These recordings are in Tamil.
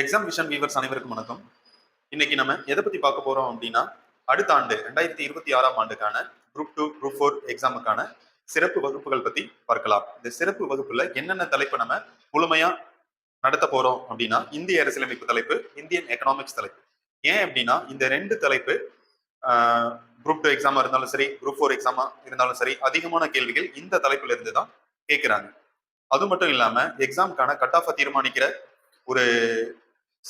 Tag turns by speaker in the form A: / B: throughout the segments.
A: எக்ஸாம் விஷன் வீவர்ஸ் அனைவருக்கும் வணக்கம். இன்னைக்கு நம்ம எதை பத்தி பார்க்க போறோம் அப்படின்னா அடுத்த ஆண்டு ரெண்டாயிரத்தி இருபத்தி ஆறாம் ஆண்டுக்கான குரூப் டூ குரூப் ஃபோர் எக்ஸாமுக்கான சிறப்பு வகுப்புகள் பத்தி பார்க்கலாம். இந்த சிறப்பு வகுப்புல என்னென்ன தலைப்பு நம்ம முழுமையா நடத்த போறோம் அப்படின்னா இந்திய அரசியலமைப்பு தலைப்பு இந்தியன் எக்கனாமிக்ஸ் தலைப்பு. ஏன் அப்படின்னா இந்த ரெண்டு தலைப்பு குரூப் டூ எக்ஸாமா இருந்தாலும் சரி குரூப் ஃபோர் எக்ஸாமா இருந்தாலும் சரி அதிகமான கேள்விகள் இந்த தலைப்புல இருந்து தான் கேட்கிறாங்க அது மட்டும் இல்லாம எக்ஸாமுக்கான கட் ஆஃபை தீர்மானிக்கிற ஒரு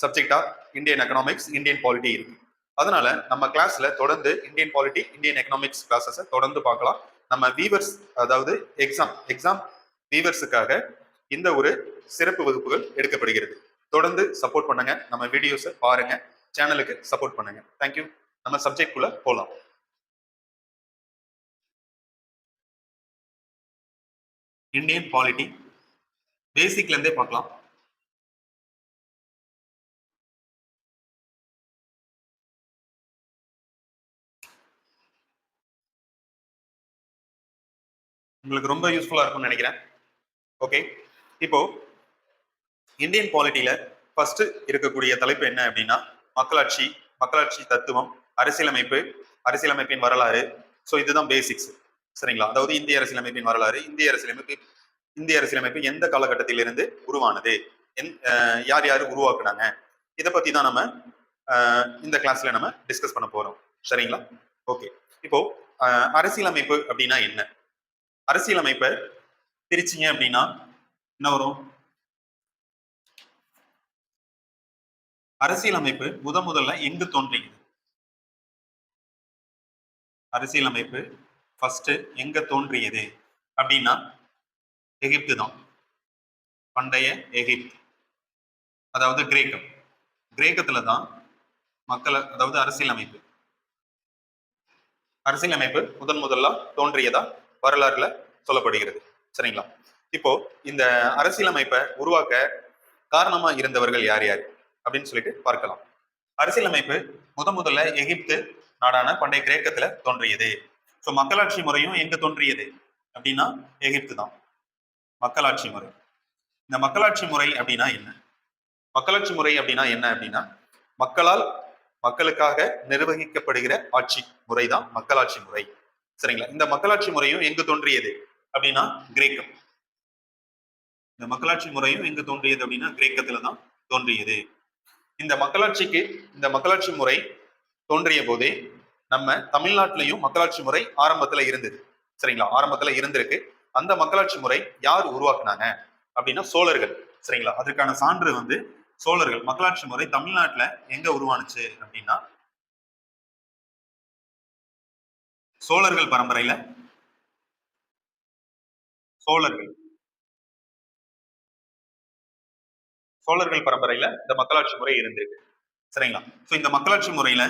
A: சப்ஜெக்டா இந்தியன் எக்கனாமிக்ஸ் இந்தியன் பாலிட்டி இருக்கு. அதனால நம்ம கிளாஸ்ல தொடர்ந்து இந்தியன் பாலிட்டி இந்தியன் எக்கனாமிக்ஸ் கிளாஸஸை தொடர்ந்து பார்க்கலாம். நம்ம வீவர்ஸ் அதாவது எக்ஸாம் எக்ஸாம் வீவர்ஸுக்காக இந்த ஒரு சிறப்பு வகுப்புகள் எடுக்கப்படுகிறது. தொடர்ந்து சப்போர்ட் பண்ணுங்க. நம்ம வீடியோஸை பாருங்க. சேனலுக்கு சப்போர்ட் பண்ணுங்க. தேங்க்யூ நம்ம சப்ஜெக்ட் குள்ள போகலாம் இந்தியன் பாலிட்டி பேசிக்லேருந்தே பார்க்கலாம். உங்களுக்கு ரொம்ப யூஸ்ஃபுல்லாக இருக்கும்னு நினைக்கிறேன். ஓகே இப்போ இந்தியன் பாலிட்டியில ஃபர்ஸ்ட் இருக்கக்கூடிய தலைப்பு என்ன அப்படின்னா மக்களாட்சி மக்களாட்சி தத்துவம் அரசியலமைப்பு அரசியலமைப்பின் வரலாறு. ஸோ இதுதான் பேசிக்ஸ் சரிங்களா? அதாவது இந்திய அரசியலமைப்பின் வரலாறு இந்திய அரசியலமைப்பு இந்திய அரசியலமைப்பு எந்த காலகட்டத்திலிருந்து உருவானது? எந் யார் யார் உருவாக்குனாங்க? இதை பத்தி தான் நம்ம இந்த கிளாஸ்ல நம்ம டிஸ்கஸ் பண்ண போறோம். சரிங்களா? ஓகே இப்போ அரசியலமைப்பு அப்படின்னா என்ன? அரசியலமைப்பை பிரிச்சிங்க அப்படின்னா என்ன வரும்? அரசியலமைப்பு முத முதல்ல எங்கு தோன்றியது அரசியலமைப்பு ஃபர்ஸ்ட் எங்க தோன்றியது? அப்படின்னா எகிப்து தான். பண்டைய எகிப்து. அதாவது கிரேக்கம். கிரேக்கத்துல தான் மக்கள் அதாவது அரசியலமைப்பு. அரசியலமைப்பு முதன் முதல்ல தோன்றியதா? வரலாறுல சொல்லப்படுகிறது. சரிங்களா? இப்போ இந்த அரசியலமைப்பை உருவாக்க காரணமா இருந்தவர்கள் யார் யார்? அப்படின்னு சொல்லிட்டு பார்க்கலாம். அரசியலமைப்பு முத முதல்ல எகிப்து நாடான பண்டைய கிரேக்கத்துல தோன்றியது. ஸோ மக்களாட்சி முறையும் எங்க தோன்றியது? அப்படின்னா எகிப்து தான். மக்களாட்சி முறை. இந்த மக்களாட்சி முறை அப்படின்னா என்ன? மக்களாட்சி முறை அப்படின்னா என்ன அப்படின்னா மக்களால் மக்களுக்காக நிர்வகிக்கப்படுகிற ஆட்சி முறை தான் மக்களாட்சி முறை. சரிங்களா? இந்த மக்களாட்சி முறையும் எங்கு தோன்றியது அப்படின்னா கிரேக்கம். இந்த மக்களாட்சி முறையும் எங்கு தோன்றியது அப்படின்னா கிரேக்கத்துல தான் தோன்றியது. இந்த மக்களாட்சிக்கு இந்த மக்களாட்சி முறை தோன்றிய போதே நம்ம தமிழ்நாட்டிலையும் மக்களாட்சி முறை ஆரம்பத்துல இருந்தது. சரிங்களா? ஆரம்பத்துல இருந்திருக்கு. அந்த மக்களாட்சி முறை யார் உருவாக்குனாங்க? அப்படின்னா சோழர்கள். சரிங்களா? அதற்கான சான்று வந்து சோழர்கள். மக்களாட்சி முறை தமிழ்நாட்டுல எங்க உருவானுச்சு அப்படின்னா சோழர்கள் பரம்பரையில? சோழர்கள். சோழர்கள் பரம்பரையில இந்த மக்களாட்சி முறை இருந்திருக்கு. சரிங்களா? சோ இந்த மக்களாட்சி முறையில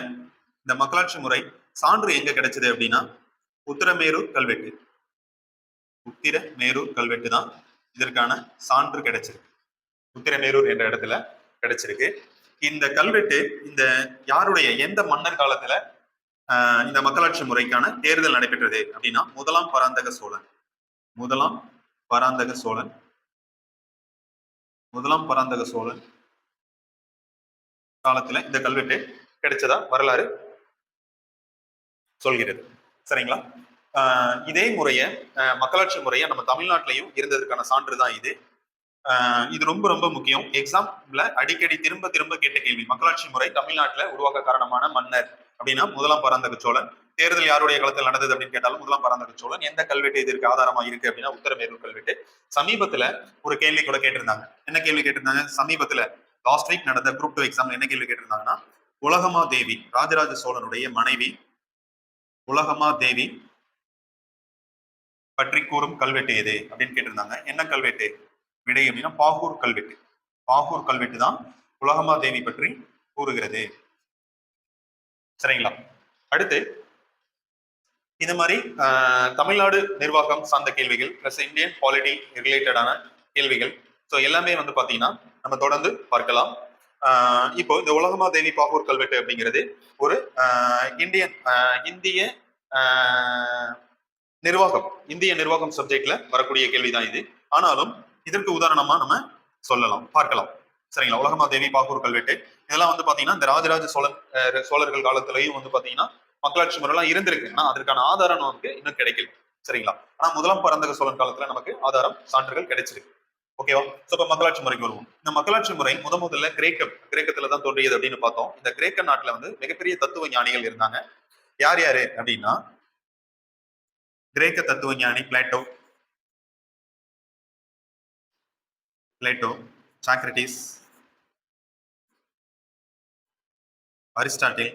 A: இந்த மக்களாட்சி முறை சான்று எங்க கிடைச்சது அப்படின்னா உத்திரமேரூர் கல்வெட்டு. உத்திரமேரூர் கல்வெட்டு தான் இதற்கான சான்று கிடைச்சிருக்கு. உத்திரமேரூர் என்ற இடத்துல கிடைச்சிருக்கு. இந்த கல்வெட்டு இந்த யாருடைய எந்த மன்னர் காலத்துல இந்த மக்களாட்சி முறைக்கான தேர்தல் நடைபெற்றது அப்படின்னா முதலாம் பராந்தக சோழன். முதலாம் பராந்தக சோழன். முதலாம் பராந்தக சோழன் காலத்துல இந்த கல்வெட்டு கிடைச்சதா? வரலாறு சொல்கிறது. சரிங்களா? ஆஹ் இதே முறைய ஆஹ் மக்களாட்சி முறைய நம்ம தமிழ்நாட்டிலையும் இருந்ததுக்கான சான்று தான் இது. ஆஹ் இது ரொம்ப ரொம்ப முக்கியம். எக்ஸாம்ல அடிக்கடி திரும்ப திரும்ப கேட்ட கேள்வி மக்களாட்சி முறை தமிழ்நாட்டுல உருவாக்க காரணமான மன்னர். அப்படின்னா முதலாம் பராந்தக சோழன். தேர்தல் யாருடைய காலத்தில் நடந்தது அப்படின்னு கேட்டாலும் முதலாம் பராந்தக சோழன். எந்த கல்வெட்டு இதற்கு ஆதாரமா இருக்கு அப்படின்னா உத்தரமேரூர் கல்வெட்டு. சமீபத்துல ஒரு கேள்வி கூட கேட்டிருந்தாங்க. என்ன கேள்வி கேட்டிருந்தாங்க? சமீபத்துல லாஸ்ட் வீக் நடந்த குரூப் டூ எக்ஸாம்ல என்ன கேள்வி கேட்டிருந்தாங்கன்னா உலகமா தேவி ராஜராஜ சோழனுடைய மனைவி உலகமா தேவி பற்றி கூறும் கல்வெட்டு எது அப்படின்னு கேட்டிருந்தாங்க. என்ன கல்வெட்டு? விடை அப்படின்னா பாகூர் கல்வெட்டு. பாகூர் கல்வெட்டு தான் உலகமா தேவி பற்றி கூறுகிறது. சரிங்களா? அடுத்து இந்த மாதிரி ஆஹ், தமிழ்நாடு நிர்வாகம் சார்ந்த கேள்விகள் பிளஸ் இந்தியன் பாலிட்டி ரிலேட்டடான கேள்விகள். ஸோ எல்லாமே வந்து பாத்தீங்கன்னா நம்ம தொடர்ந்து பார்க்கலாம். ஆஹ், இப்போ இந்த உலகமா தேவி பாகூர் கல்வெட்டு அப்படிங்கிறது ஒரு ஆஹ், இந்தியன் ஆஹ், இந்திய ஆஹ், நிர்வாகம் இந்திய நிர்வாகம் சப்ஜெக்ட்ல வரக்கூடிய கேள்விதான் இது. ஆனாலும் இதற்கு உதாரணமா நம்ம சொல்லலாம் பார்க்கலாம். சரிங்களா? உலகமா தேவி பாக்கூர் கல்வெட்டு. இதெல்லாம் வந்து பாத்தீங்கன்னா இந்த ராஜராஜ சோழன் சோழர்கள் காலத்திலையும் வந்து பாத்தீங்கன்னா மக்களாட்சி முறைலாம் இருந்திருக்கு. ஆனா அதற்கான ஆதாரம் நமக்கு இன்னும் கிடைக்கல. சரிங்களா? ஆனா முதலாம் பரந்தக சோழன் காலத்துல நமக்கு ஆதாரம் சான்றுகள் கிடைச்சிருக்கு. ஓகேவா? சோ இப்ப மக்களாட்சி முறைக்கு வருவோம். இந்த மக்களாட்சி முறை முத முதல்ல கிரேக்கம். கிரேக்கத்துல தான் தோன்றியது அப்படின்னு பார்த்தோம். இந்த கிரேக்க நாட்டுல வந்து மிகப்பெரிய தத்துவ ஞானிகள் இருந்தாங்க. யார் யாரு அப்படின்னா கிரேக்க தத்துவ ஞானி Plato. Plato. Socrates Aristotle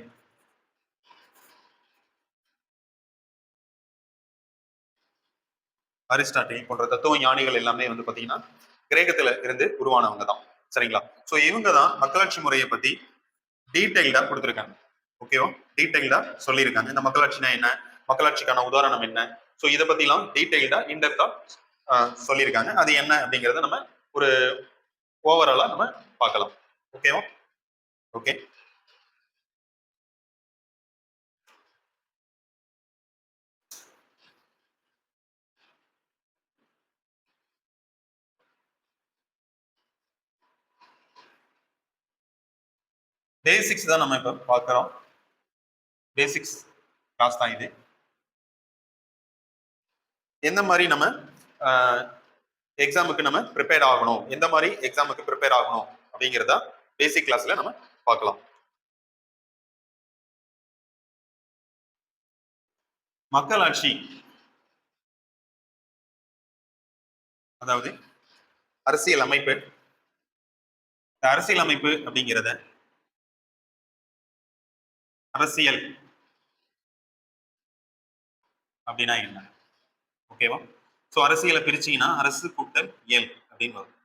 A: Aristotle போன்ற தத்துவ ஞானிகள் எல்லாமே வந்து பாத்தீங்கன்னா கிரேக்கத்துல இருந்து உருவானவங்க தான். சரிங்களா? சோ இவங்க தான் மக்களாட்சி முறையை பத்தி டீட்டெயில்டா கொடுத்துருக்காங்க. ஓகேவா டீட்டெயில்டா சொல்லியிருக்காங்க. இந்த மக்களாட்சினா என்ன? மக்களாட்சிக்கான உதாரணம் என்ன? சோ இதை பத்திலாம் டீடைல்டா இன்டெப்தா சொல்லியிருக்காங்க. அது என்ன அப்படிங்கறத நம்ம ஒரு ஓவராலா நம்ம பார்க்கலாம். ஓகேவா ஓகே பேசிக்ஸ் தான் நம்ம இப்ப பார்க்குறோம். பேசிக்ஸ் கிளாஸ் தான் இது. எந்த மாதிரி நம்ம எக்ஸாமுக்கு நம்ம ப்ரிப்பேர் ஆகணும். எந்த மாதிரி எக்ஸாமுக்கு ப்ரிப்பேர் ஆகணும் அப்படிங்கிறத பேசிக் கிளாஸ்ல நம்ம பார்க்கலாம். மக்களாட்சி. அதாவது அரசியல் அமைப்பு. இந்த அரசியல் அமைப்பு அப்படிங்கிறத அரசியல் அப்படின்னா என்ன? ஓகேவா ஸோ அரசியலை பிரிச்சீங்கன்னா அரசு கூட்டல் இயல் அப்படின்னு வரும்.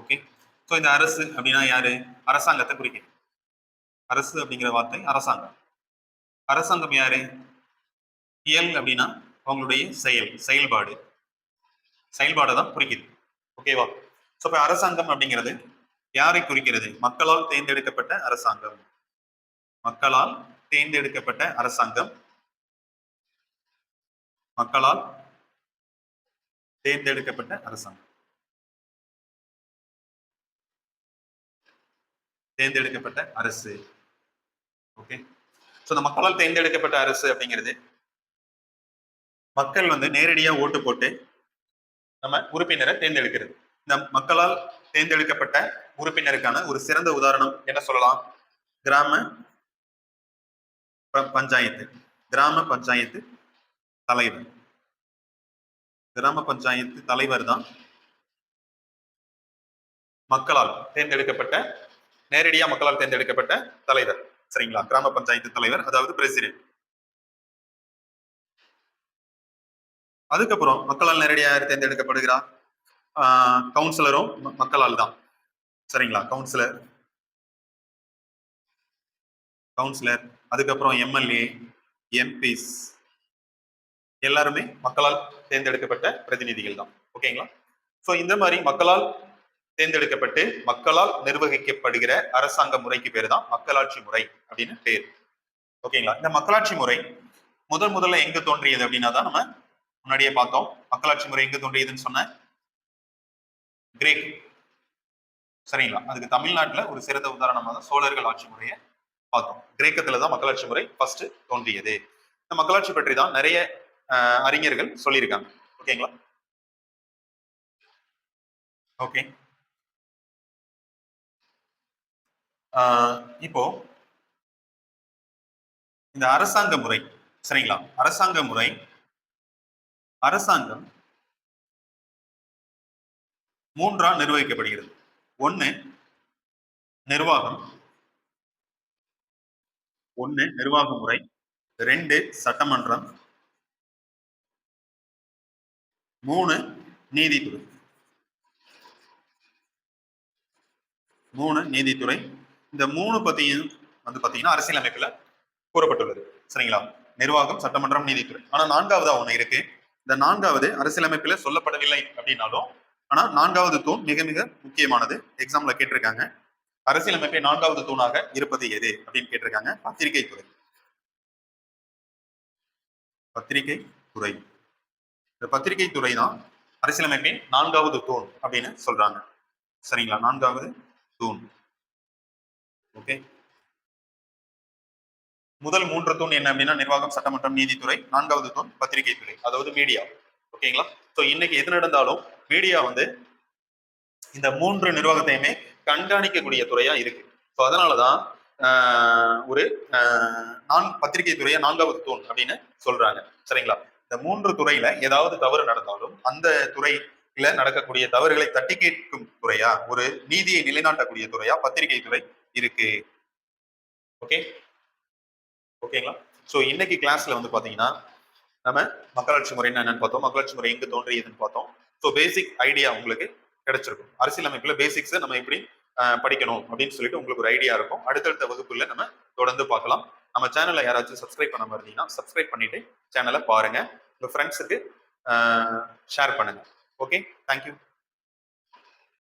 A: ஓகே ஸோ இந்த அரசு அப்படின்னா யாரு? அரசாங்கத்தை குறிக்குது அரசு அப்படிங்கிற வார்த்தை அரசாங்கம். அரசாங்கம் யாரு? இயல் அப்படின்னா அவங்களுடைய செயல் செயல்பாடு. செயல்பாடை தான் குறிக்குது. ஓகேவா ஸோ இப்போ அரசாங்கம் அப்படிங்கிறது யாரை குறிக்கிறது? மக்களால் தேர்ந்தெடுக்கப்பட்ட அரசாங்கம். மக்களால் தேர்ந்தெடுக்கப்பட்ட அரசாங்கம். மக்களால் தேர்ந்தெடுக்கப்பட்ட அரசாங்கம். தேர்ந்தெடுக்கப்பட்ட அரசு. ஓகே ஸோ இந்த மக்களால் தேர்ந்தெடுக்கப்பட்ட அரசு அப்படிங்கிறது மக்கள் வந்து நேரடியா ஓட்டு போட்டு நம்ம உறுப்பினரை தேர்ந்தெடுக்கிறது. இந்த மக்களால் தேர்ந்தெடுக்கப்பட்ட உறுப்பினருக்கான ஒரு சிறந்த உதாரணம் என்ன சொல்லலாம்? கிராம ப- பஞ்சாயத்து. கிராம பஞ்சாயத்து தலைவர். கிராம பஞ்சாயத்து தலைவர் தான் மக்களால் தேர்ந்தெடுக்கப்பட்ட நேரடியா மக்களால் தேர்ந்தெடுக்கப்பட்ட தலைவர். சரிங்களா? கிராம பஞ்சாயத்து தலைவர் அதாவது பிரசிடென்ட் அதுக்கப்புறம் மக்களால் நேரடியாக யார் தேர்ந்தெடுக்கப்படுகிறார் ஆஹ் கவுன்சிலரும் மக்களால் தான். சரிங்களா? கவுன்சிலர் கவுன்சிலர் அதுக்கப்புறம் எம்எல்ஏ எம்பிஸ் எல்லாருமே மக்களால் தேர்ந்தெடுக்கப்பட்ட பிரதிநிதிகள் தான் ஓகேங்களா? சோ இந்த மாதிரி மக்களால் தேர்ந்தெடுக்கப்பட்டு மக்களால் நிர்வகிக்கப்படுகிற அரசாங்க முறைக்கு பேர் தான் மக்களாட்சி முறை அப்படின்னு பேர். ஓகேங்களா? இந்த மக்களாட்சி முறை முதல் முதல்ல எங்க தோன்றியது அப்படின்னா தான் நம்ம முன்னாடியே பார்த்தோம். மக்களாட்சி முறை எங்க தோன்றியதுன்னு சொன்ன கிரேக். சரிங்களா? அதுக்கு தமிழ்நாட்டுல ஒரு சிறந்த உதாரணமாக தான் சோழர்கள் ஆட்சி முறையை பார்த்தோம். கிரேக்கத்துல தான் மக்களாட்சி முறை ஃபர்ஸ்ட் தோன்றியது. இந்த மக்களாட்சி பற்றி தான் நிறைய அறிஞர்கள் சொல்லியிருக்காங்க. ஓகேங்களா? ஓகே. இப்போ இந்த அரசாங்க முறை சரிங்களா? அரசாங்க முறை அரசாங்கம் மூன்றால் நிர்வகிக்கப்படுகிறது. ஒன்று நிர்வாகம். ஒன்று நிர்வாக முறை. ரெண்டு சட்டமன்றம். மூணு நீதித்துறை. மூணு நீதித்துறை. இந்த மூணு பத்தியும் வந்து பாத்தீங்கன்னா அரசியலமைப்புல கூறப்பட்டுள்ளது. சரிங்களா? நிர்வாகம் சட்டமன்றம் நீதித்துறை. ஆனா நான்காவதா ஒண்ணு இருக்கு. இந்த நான்காவது அரசியலமைப்புல சொல்லப்படவில்லை அப்படின்னாலும் ஆனா நான்காவது தூண் மிக மிக முக்கியமானது. எக்ஸாம்ல கேட்டிருக்காங்க. அரசியலமைப்பை நான்காவது தூணாக இருப்பது எது அப்படின்னு கேட்டிருக்காங்க. பத்திரிகை துறை பத்திரிகை துறை இந்த பத்திரிகை துறை தான் அரசியலமைப்பின் நான்காவது தூண் அப்படின்னு சொல்றாங்க. சரிங்களா? நான்காவது தூண். ஓகே முதல் மூன்று தூண் என்ன அப்படின்னா நிர்வாகம் சட்டமன்றம் நீதித்துறை. நான்காவது தூண் பத்திரிகை துறை அதாவது மீடியா ஓகேங்களா ஸோ இன்னைக்கு எது நடந்தாலும் மீடியா வந்து இந்த மூன்று நிர்வாகத்தையுமே கண்காணிக்கக்கூடிய துறையா இருக்கு. ஸோ அதனாலதான் ஆஹ், ஒரு ஆஹ், நான் பத்திரிகை துறையை நான்காவது தூண் அப்படின்னு சொல்றாங்க. சரிங்களா? இந்த மூன்று துறையில ஏதாவது தவறு நடந்தாலும் அந்த துறையில நடக்கக்கூடிய தவறுகளை தட்டி கேட்கும் துறையா? ஒரு நீதியை நிலைநாட்டக்கூடிய துறையா? பத்திரிகை துறை இருக்கு. ஓகே ஓகேங்களா ஸோ இன்னைக்கு கிளாஸ்ல வந்து பாத்தீங்கன்னா நம்ம மக்களாட்சி முறைன்னு என்னன்னு பார்த்தோம். மக்களாட்சி முறை எங்க தோன்றியதுன்னு பார்த்தோம். ஸோ பேசிக் ஐடியா உங்களுக்கு கிடைச்சிருக்கும். அரசியலமைப்புல பேசிக்ஸை நம்ம எப்படி படிக்கணும் அப்படின்னு சொல்லிட்டு உங்களுக்கு ஒரு ஐடியா இருக்கும். அடுத்தடுத்த வகுப்புல நம்ம தொடர்ந்து பார்க்கலாம். நம்ம சேனலை யாராச்சும் சப்ஸ்கிரைப் பண்ணாம இருந்தீங்கன்னா சப்ஸ்கிரைப் பண்ணிட்டு சேனலை பாருங்க. உங்க ஃப்ரெண்ட்ஸுக்கு ஷேர் பண்ணுங்க. Okay thank you